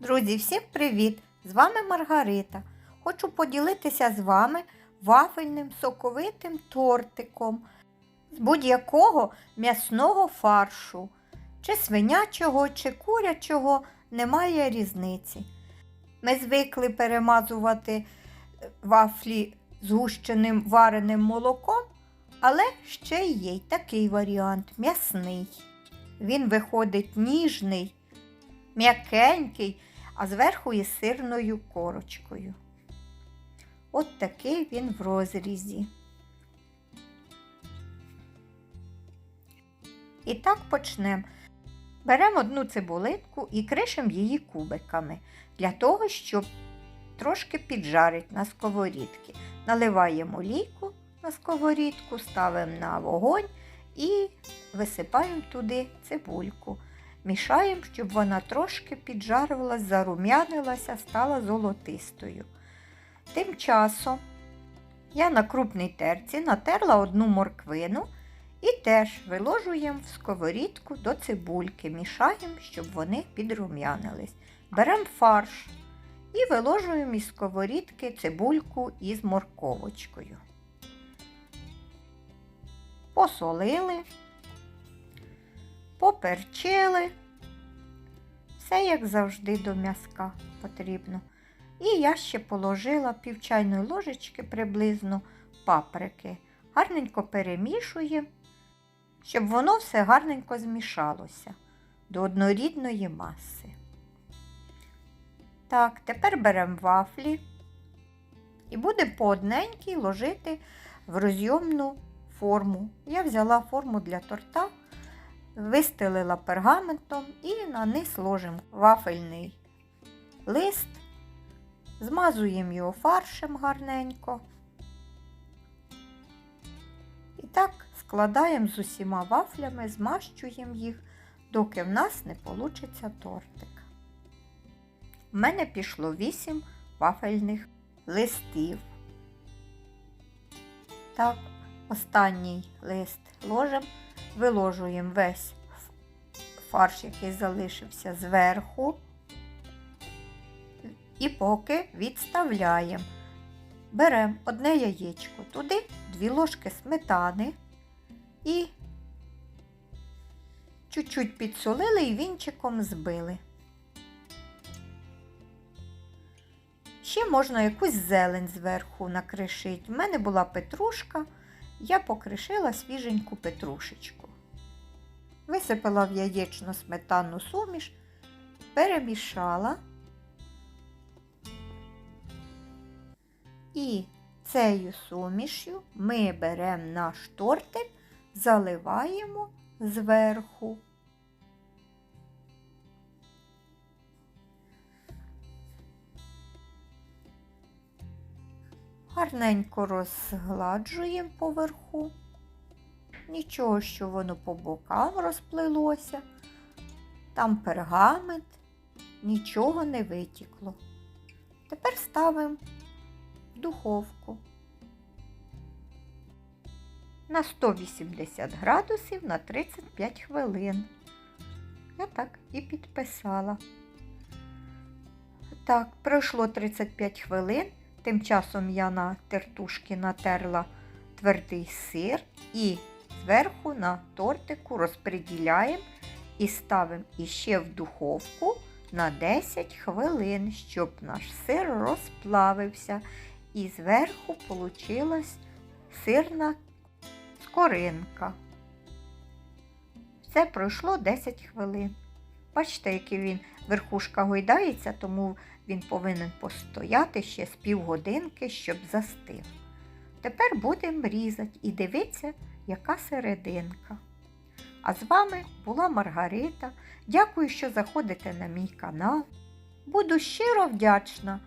Друзі, всім привіт! З вами Маргарита. Хочу поділитися з вами вафельним соковитим тортиком з будь-якого м'ясного фаршу. Чи свинячого, чи курячого немає різниці. Ми звикли перемазувати е, вафлі згущеним вареним молоком, але ще є й такий варіант м'ясний. Він виходить ніжний, м'якенький, а зверху із сирною корочкою. От такий він в розрізі. І так почнемо. Беремо одну цибулинку і кришимо її кубиками для того, щоб трошки піджарити на сковорідки. Наливаємо олійку на сковорідку, ставимо на вогонь і висипаємо туди цибульку. Мішаємо, щоб вона трошки піджарювалась, зарум'янилася, стала золотистою. Тим часом я на крупній терці натерла одну морквину і теж виложуємо в сковорідку до цибульки, мішаємо, щоб вони підрум'янились. Беремо фарш і виложуємо із сковорідки цибульку із морковочкою. Посолили, поперчили. Все, як завжди, до м'язка потрібно. І я ще положила пів чайної ложечки приблизно паприки. Гарненько перемішуємо, щоб воно все гарненько змішалося до однорідної маси. Так, тепер беремо вафлі і будемо по одненькій ложити в розйомну форму. Я взяла форму для торта, вистелила пергаментом і на низ ложимо вафельний лист, змазуємо його фаршем гарненько. І так складаємо з усіма вафлями, змащуємо їх, доки в нас не получиться тортик. У мене пішло 8 вафельних листів. Так, останній лист ложимо, виложуємо весь фарш, який залишився зверху. І поки відставляємо. Беремо одне яєчко, туди дві ложки сметани і чуть-чуть підсолили і вінчиком збили. Ще можна якусь зелень зверху накришити. У мене була петрушка, я покришила свіженьку петрушечку. Висипала в яєчно сметанну суміш, перемішала. І цією сумішю ми беремо наш тортик, заливаємо зверху. Гарненько розгладжуємо поверху. Нічого, що воно по бокам розплилося. Там пергамент, нічого не витікло. Тепер ставимо в духовку на 180 градусів на 35 хвилин. Я так і підписала. Так, пройшло 35 хвилин. Тим часом я на тертушки натерла твердий сир і зверху на тортику розподіляємо і ставимо іще в духовку на 10 хвилин, щоб наш сир розплавився. І зверху получилась сирна скоринка. Все пройшло 10 хвилин. Бачите, який він верхушка гойдається, тому він повинен постояти ще з півгодинки, щоб застив. Тепер будемо різати і дивитися, яка серединка. А з вами була Маргарита. Дякую, що заходите на мій канал. Буду щиро вдячна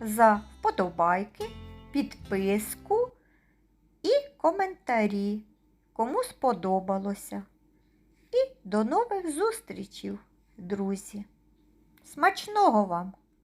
за вподобайки, підписку і коментарі, кому сподобалося. І до нових зустрічей, друзі! Смачного вам!